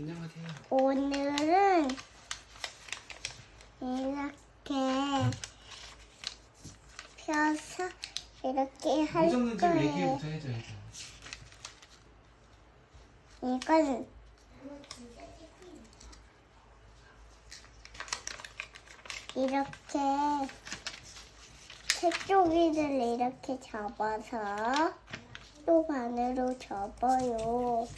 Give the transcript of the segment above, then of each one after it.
안녕하세요. 오늘은 이렇게 펴서 이렇게 할좀 거예요. 얘기부터 해줘야죠. 이건 이렇게 새쪽이를 이렇게 접어서 또 반으로 접어요.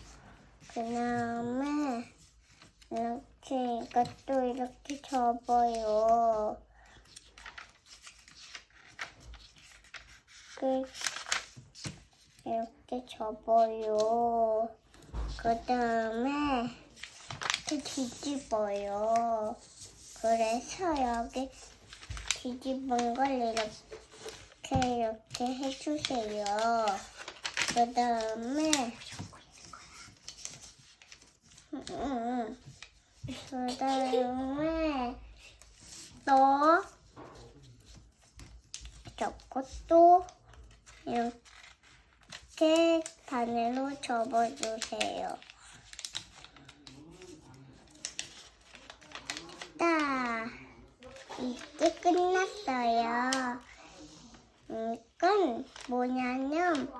이렇게 이것도 이렇게 접어요. 그 이렇게 접어요. 그 다음에 이렇게 뒤집어요. 그래서 여기 뒤집은 걸 이렇게 이렇게 해주세요. 그 다음에 음, 그 다음에 또 저것도 이렇게 반으로 접어주세요. 딱 이제 끝났어요. 이건 뭐냐면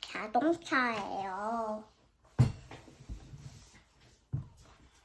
자동차예요.